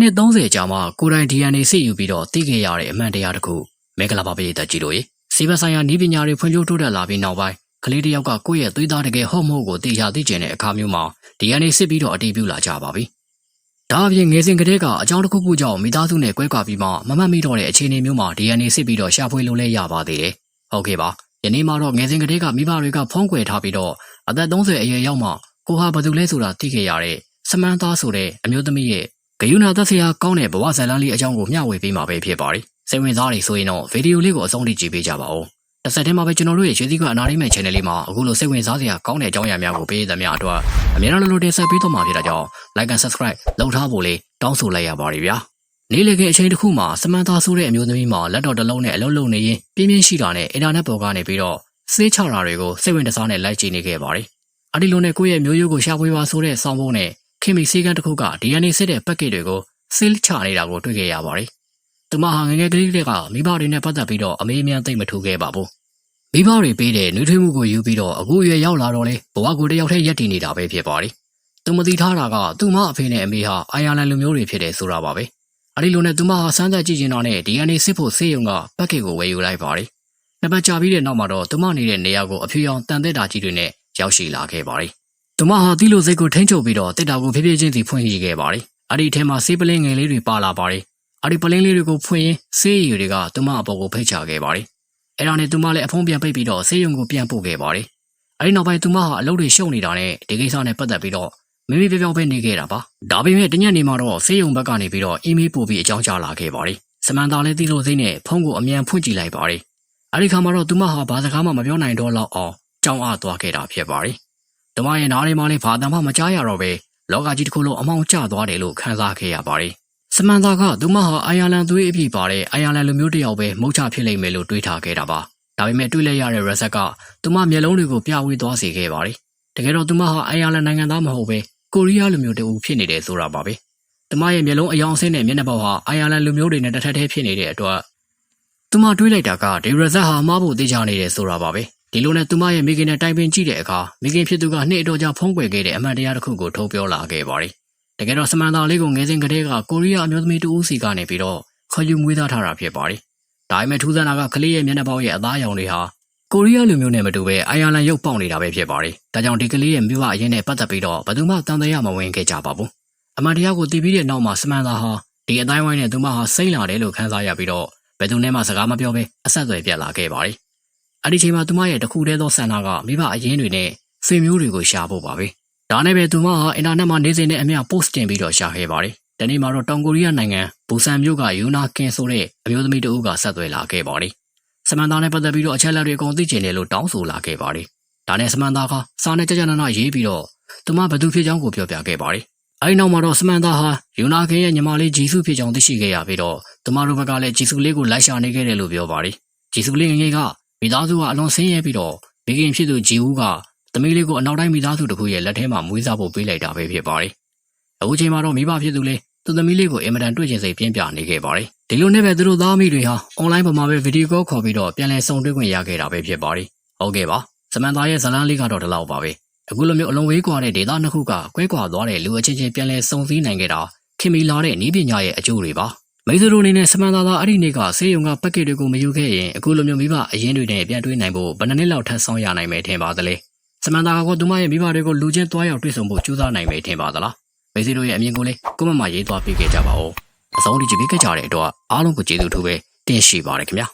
နှစ်30ကြာမှကိုယ်တိုင် DNA စစ်ယူပြီးတော့သိခဲ့ရတဲ့အမှန်တရားတစ်ခုမင်္ဂလာပါပြည်သက်ကြီးတို့ရေစီဘဆိုင်ရာနီးပညာတွေဖွံ့ဖြိုးတိုးတက်လာပြီးနောက်ပိုင်းကလေးတစ်ယောက်ကကိုယ့်ရဲ့သွေးသားတကယ်ဟုတ်မဟုတ်ကိုသိရသိကျင်တဲ့အခါမျိုးမှာ DNA စစ်ပြီးတော့အတည်ပြုလာကြပါပြီ။ဒါအပြင်ငယ်စဉ်ကတည်းကအကြောင်းတစ်ခုခုကြောင့်မိသားစုနဲ့ကွဲကွာပြီးမှမမှတ်မိတော့တဲ့အခြေအနေမျိုးမှာ DNA စစ်ပြီးတော့ရှာဖွေလို့လဲရပါသေးတယ်။ဟုတ်ကဲ့ပါ။ယနေ့မှာတော့ငယ်စဉ်ကတည်းကမိဘတွေကဖုံးကွယ်ထားပြီးတော့အသက်30အရွယ်ရောက်မှကိုဟာဘာသူလဲဆိုတာသိခဲ့ရတဲ့စမန်းသားဆိုတဲ့အမျိုးသမီးရဲ့ဂ ယုဏသက်စရာကောင်းတဲ့ဘဝဇာတ်လမ်းလေးအကြောင်းကိုမျှဝေပေးမှာပဲဖြစ်ပါတယ်။စိတ်ဝင်စားနေဆိုရင်တော့ဗီဒီယိုလေးကိုအဆုံးထိကြည့်ပေးကြပါဦး။တစ်ဆက်တည်းမှာပဲကျွန်တော်တို့ရဲ့ရွှေစည်းကအနာရိမဲ့ channel လေးမှာအခုလိုစိတ်ဝင်စားစရာကောင်းတဲ့အကြောင်းအရာများကိုပေးသမျှအတွက်အများအားလို့တင်ဆက်ပေးတော့မှာဖြစ်တာကြောင့် like and subscribe လုပ်ထားဖို့လေးတောင်းဆိုလိုက်ရပါတယ်ဗျာ။နေ့လည်ခင်းအချိန်တစ်ခုမှာစမန်သားဆိုတဲ့အမျိုးသမီးမှာလက်တော်တစ်လုံးနဲ့အလုံးလုံးနေရင်ပြင်းပြင်းရှိတာနဲ့အင်တာနက်ပေါ်ကနေပြီးတော့စေးချတာတွေကိုစိတ်ဝင်စားနဲ့လိုက်ကြည့်နေခဲ့ပါတယ်။အဒီလိုနဲ့ကိုယ့်ရဲ့မျိုးရိုးကိုရှာဖွေပါဆိုတဲ့ဆောင်းပုံးနဲ့ ခင်မီစေးကန်းတစ်ခုက DNA စစ်တဲ့ packet တွေကိုစေးချနေတာကိုတွေ့ခဲ့ရပါတယ်။သူမဟာငယ်ငယ်ကလေးတွေကမိဘတွေနဲ့ပတ်သက်ပြီးတော့အမေးမြန်းသိမ့်မထူခဲ့ပါဘူး။မိဘတွေပေးတဲ့နှွေးထွေးမှုကိုယူပြီးတော့အခုအရွယ်ရောက်လာတော့လေဘဝကိုတယောက်တည်းရက်တည်နေတာပဲဖြစ်ပါတယ်။သူမသိထားတာကသူမအဖေနဲ့အမေဟာအိုင်ယာလန်လူမျိုးတွေဖြစ်တယ်ဆိုတာပါပဲ။အဲဒီလိုနဲ့သူမဟာစမ်းသပ်ကြည့်ကျင်တော့နဲ့ DNA စစ်ဖို့စေးရုံက packet ကိုဝယ်ယူလိုက်ပါတယ်။နှစ်ပတ်ကြာပြီးတဲ့နောက်မှာတော့သူမနေတဲ့နေရာကိုအဖြူရောင်တန်သက်တာကြီးတွေနဲ့ရောက်ရှိလာခဲ့ပါတယ်။ သူမဟာတီလိုစိတ်ကိုထိန်းချုပ်ပြီးတော့တစ်တာကိုဖြည်းဖြည်းချင်းစီဖွင့်ရခဲ့ပါတယ်။အဲ့ဒီထဲမှာဆေးပလင်းငယ်လေးတွေပါလာပါတယ်။အဲ့ဒီပလင်းလေးတွေကိုဖွင့်ရင်းဆေးရည်တွေကသူမအပေါ်ကိုဖိတ်ချခဲ့ပါတယ်။အဲ့ဒါနဲ့သူမလည်းအဖုံးပြန်ပိတ်ပြီးတော့ဆေးရုံကိုပြန်ပို့ခဲ့ပါတယ်။အဲ့ဒီနောက်ပိုင်းသူမဟာအလုပ်တွေရှုပ်နေတာနဲ့ဒီကိစ္စနဲ့ပတ်သက်ပြီးတော့မိမိပြောပြောပဲနေခဲ့တာပါ။ဒါပေမဲ့တညနေမှာတော့ဆေးရုံဘက်ကနေပြီးတော့အီးမေးလ်ပို့ပြီးအကြောင်းကြားလာခဲ့ပါတယ်။စမန်တာလည်းတီလိုစိတ်နဲ့ဖုန်းကိုအမြန်ဖွင့်ကြည့်လိုက်ပါတယ်။အဲ့ဒီခါမှာတော့သူမဟာဘာစကားမှမပြောနိုင်တော့လောက်အောင်ကြောင်အားသွားခဲ့တာဖြစ်ပါတယ်။ သူမရဲ့နားလေးမှလည်းဘာတမ်းမှမကြားရတော့ပဲလောကကြီးတစ်ခုလုံးအမောင်ကျသွားတယ်လို့ခံစားခဲ့ရပါတယ်။စမန်သာကသူမဟာအိုင်ယာလန်သွေးအပြည့်ပါတဲ့အိုင်ယာလန်လူမျိုးတစ်ယောက်ပဲမုတ်ချဖြစ်လိမ့်မယ်လို့တွေးထားခဲ့တာပါ။ဒါပေမဲ့တွေးလိုက်ရတဲ့ရက်ဆက်ကသူမမျက်လုံးတွေကိုပြဝေးသွားစေခဲ့ပါတယ်။တကယ်တော့သူမဟာအိုင်ယာလန်နိုင်ငံသားမဟုတ်ပဲကိုရီးယားလူမျိုးတူဖြစ်နေတယ်ဆိုတာပါပဲ။သူမရဲ့မျက်လုံးအယောင်အဆင်းနဲ့မျက်နှာပေါက်ဟာအိုင်ယာလန်လူမျိုးတွေနဲ့တစ်ထပ်တည်းဖြစ်နေတဲ့အတွက်သူမတွေးလိုက်တာကဒီရက်ဆက်ဟာမှားဖို့သိချနေတယ်ဆိုတာပါပဲ။ ဒီလိုနဲ့သူမရဲ့မိခင်နဲ့တိုင်ပင်ကြည့်တဲ့အခါမိခင်ဖြစ်သူကနှစ်အတော်ကြာဖုံးကွယ်ခဲ့တဲ့အမှန်တရားတစ်ခုကိုထုတ်ပြောလာခဲ့ပါတယ်။တကယ်တော့စမန်သာလေးကိုငယ်စဉ်ကတည်းကကိုရီးယားအမျိုးသမီးတူဦးစီကနေပြီးတော့ခေါ်ယူမွေးသားထားတာဖြစ်ပါတယ်။ဒါပေမဲ့ထူးဆန်းတာကကလေးရဲ့မျက်နှာပေါက်ရဲ့အသားရောင်တွေဟာကိုရီးယားလူမျိုးနဲ့မတူပဲအိုင်ယာလန်ရုပ်ပေါက်နေတာပဲဖြစ်ပါတယ်။ဒါကြောင့်ဒီကလေးရဲ့မြို့အရင်နဲ့ပတ်သက်ပြီးတော့ဘယ်သူမှတန်တရားမဝင်ခဲ့ကြပါဘူး။အမှန်တရားကိုသိပြီးတဲ့နောက်မှာစမန်သာဟာဒီအတိုင်းဝိုင်းနဲ့သူမဟာစိမ့်လာတယ်လို့ခန်းစားရပြီးတော့ဘယ်သူနဲ့မှစကားမပြောဘဲအဆက်အသွယ်ပြတ်လာခဲ့ပါတယ်။ အဲ့ဒီချိန်မှာသူမရဲ့တခုတည်းသောဆန္ဒကမိဘအရင်တွေနဲ့ဆွေမျိုးတွေကိုရှာဖို့ပါပဲ။ဒါနဲ့ပဲသူမဟာအင်တာနက်မှာနေစဉ်နဲ့အမျှ post တင်ပြီးတော့ရှာခဲ့ပါတယ်။ဒီနေ့မှာတော့တောင်ကိုရီးယားနိုင်ငံဘူဆန်မြို့ကယူနာကင်ဆိုတဲ့အမျိုးသမီးတဦးကဆက်သွယ်လာခဲ့ပါတယ်။စမန်သားနဲ့ပတ်သက်ပြီးတော့အချက်အလက်တွေအကုန်သိချင်တယ်လို့တောင်းဆိုလာခဲ့ပါတယ်။ဒါနဲ့စမန်သားကစာနဲ့ကြကြနာနာရေးပြီးတော့သူမဘသူဖြစ်ကြောင်းကိုပြောပြခဲ့ပါတယ်။အဲဒီနောက်မှာတော့စမန်သားဟာယူနာကင်ရဲ့ညီမလေးဂျီစုဖြစ်ကြောင်းသိရှိခဲ့ရပြီးတော့သူမတို့ဘက်ကလည်းဂျီစုလေးကိုလိုက်ရှာနေခဲ့တယ်လို့ပြောပါတယ်။ဂျီစုလေးငယ်က မိသားစုကအလွန်ဆင်းရဲပြီးတော့မိခင်ဖြစ်သူဂျီဦးကသမီးလေးကိုအနောက်တိုင်းမိသားစုတစ်ခုရဲ့လက်ထဲမှာမွေးစားဖို့ပေးလိုက်တာပဲဖြစ်ပါတယ်။အခုချိန်မှာတော့မိဘဖြစ်သူလေးသူသမီးလေးကိုအင်မတန်တွေ့ချင်စိတ်ပြင်းပြနေခဲ့ပါတယ်။ဒီလိုနဲ့ပဲသူတို့သားမိတွေဟာအွန်လိုင်းပေါ်မှာပဲဗီဒီယိုကောခေါ်ပြီးတော့ပြန်လည်ဆုံတွေ့ခွင့်ရခဲ့တာပဲဖြစ်ပါတယ်။ဟုတ်ကဲ့ပါ။စမန်သားရဲ့ဇလန်းလေးကတော့ဒီလောက်ပါပဲ။အခုလိုမျိုးအလုံးဝေးကွာတဲ့ဒေတာနှစ်ခုကကွဲကွာသွားတဲ့လူအချင်းချင်းပြန်လည်ဆုံစည်းနိုင်ခဲ့တာခင်မီလာတဲ့ဤပညာရဲ့အကျိုးတွေပါ။ မိတ်ဆွေတို့အနေနဲ့စမန်သာသာအဲ့ဒီနေ့ကဆေးရုံကပက်ကက်တွေကိုမယူခဲ့ရင်အခုလိုမျိုးမိဘအရင်တွေနဲ့ပြန်တွေ့နိုင်ဖို့ဘယ်နှစ်နှစ်လောက်ထပ်ဆောင်ရနိုင်မယ်ထင်ပါသလဲစမန်သာကသူမရဲ့မိဘတွေကိုလူချင်းတွားရောက်တွေ့ဆုံဖို့ကြိုးစားနိုင်မယ်ထင်ပါသလားမိတ်ဆွေတို့ရဲ့အမြင်ကိုလည်းကွန်မန့်မှာရေးသွားပေးခဲ့ကြပါဦးအဆုံးထိကြည့်ပေးခဲ့ကြတဲ့အတွက်အားလုံးကိုကျေးဇူးထူးပဲတင်ရှိပါရခင်ဗျာ